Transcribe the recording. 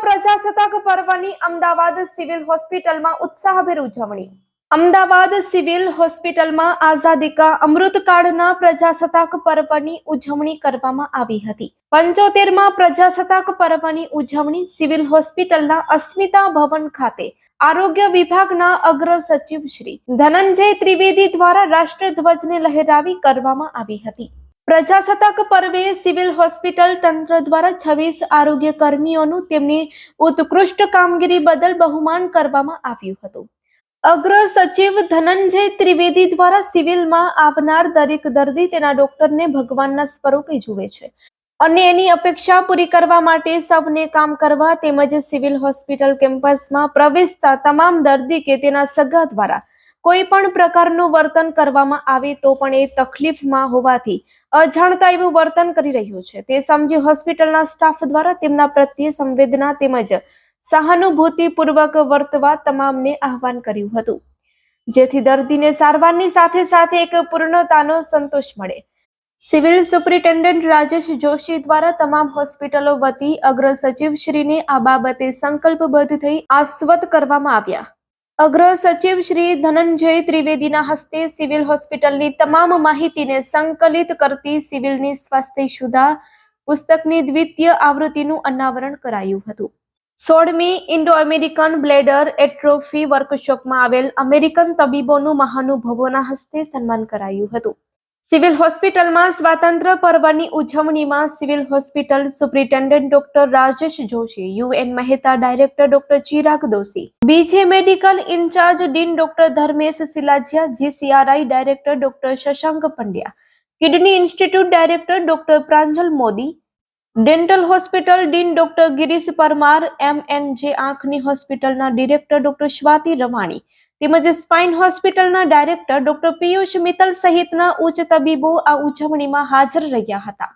પ્રજાસત્તાક પર્વની અમદાવાદ સિવિલ હોસ્પિટલમાં ઉત્સાહભેર ઉજવણી. અમદાવાદ સિવિલ હોસ્પિટલમાં આઝાદી કા અમૃતકાળના પ્રજાસત્તાક પર્વની ઉજવણી કરવામાં આવી હતી. પંચોતેરમાં પ્રજાસત્તાક પર્વની ઉજવણી સિવિલ હોસ્પિટલના અસ્મિતા ભવન ખાતે આરોગ્ય વિભાગના અગ્ર સચિવ શ્રી ધનંજય ત્રિવેદી દ્વારા રાષ્ટ્રધ્વજને લહેરાવી કરવામાં આવી હતી. પ્રજાસત્તાક પર્વે સિવિલ હોસ્પિટલ તંત્ર દ્વારા છવ્વીસ આરોગ્ય કર્મીઓનું તેમની ઉત્કૃષ્ટ કામગીરી બદલ બહુમાન કરવામાં આવ્યું હતું. અગ્ર સચિવ ધનંજય ત્રિવેદી દ્વારા સિવિલમાં આવનાર દરેક દર્દી તેના ડોક્ટરને ભગવાનના સ્વરૂપે જુએ છે અને એની અપેક્ષા પૂરી કરવા માટે સૌને કામ કરવા તેમજ સિવિલ હોસ્પિટલ કેમ્પસમાં પ્રવેશતા તમામ દર્દી કે તેના સગા દ્વારા કોઈ પણ પ્રકારનું વર્તન કરવામાં આવે તો પણ એ તકલીફમાં હોવાથી અજાણતા એવું વર્તન કરી રહ્યું છે. તે સમજી હોસ્પિટલના સ્ટાફ દ્વારા તેમના પ્રત્યે સંવેદના તેમજ સહાનુભૂતિપૂર્વક વર્તવા તમામને આહવાન કર્યું હતું. જેથી દર્દીને સારવારની સાથે સાથે એક પૂર્ણતાનો સંતોષ મળે. સિવિલ સુપ્રિન્ટેન્ડન્ટ રાજેશ જોશી દ્વારા તમામ હોસ્પિટલો વતી અગ્ર સચિવશ્રીને આ બાબતે સંકલ્પબદ્ધ થઈ આસ્વત કરવામાં આવ્યા. અગ્ર સચિવ શ્રી ધનંજય ત્રિવેદીના હસ્તે સિવિલ હોસ્પિટલની તમામ માહિતીને સંકલિત કરતી સિવિલની સ્વાસ્થ્ય સુધા પુસ્તકની દ્વિતીય આવૃત્તિનું અનાવરણ કરાયું હતું. સોળમી ઇન્ડો અમેરિકન બ્લેડર એટ્રોફી વર્કશોપમાં આવેલ અમેરિકન તબીબોનું મહાનુભાવોના હસ્તે સન્માન કરાયું હતું. સિવિલ હોસ્પિટલમાં સ્વાતંત્ર પર્વની ઉજવણીમાં civil hospital superintendent doctor Rajesh Joshi, UN Mehta director doctor Chirag Doshi, BJ medical incharge dean doctor Dharmesh Silajiya, GCRI director doctor Shashank Pandya, kidney institute director doctor Pranjal Modi, dental hospital dean doctor Girish Parmar, MNJ આંખની હોસ્પિટલના director doctor Swati Ravani તેમજ spine હોસ્પિટલના director doctor Piyush Mittal સહિતના ઉચ્ચ તબીબો આ ઉજવણીમાં હાજર રહ્યા હતા.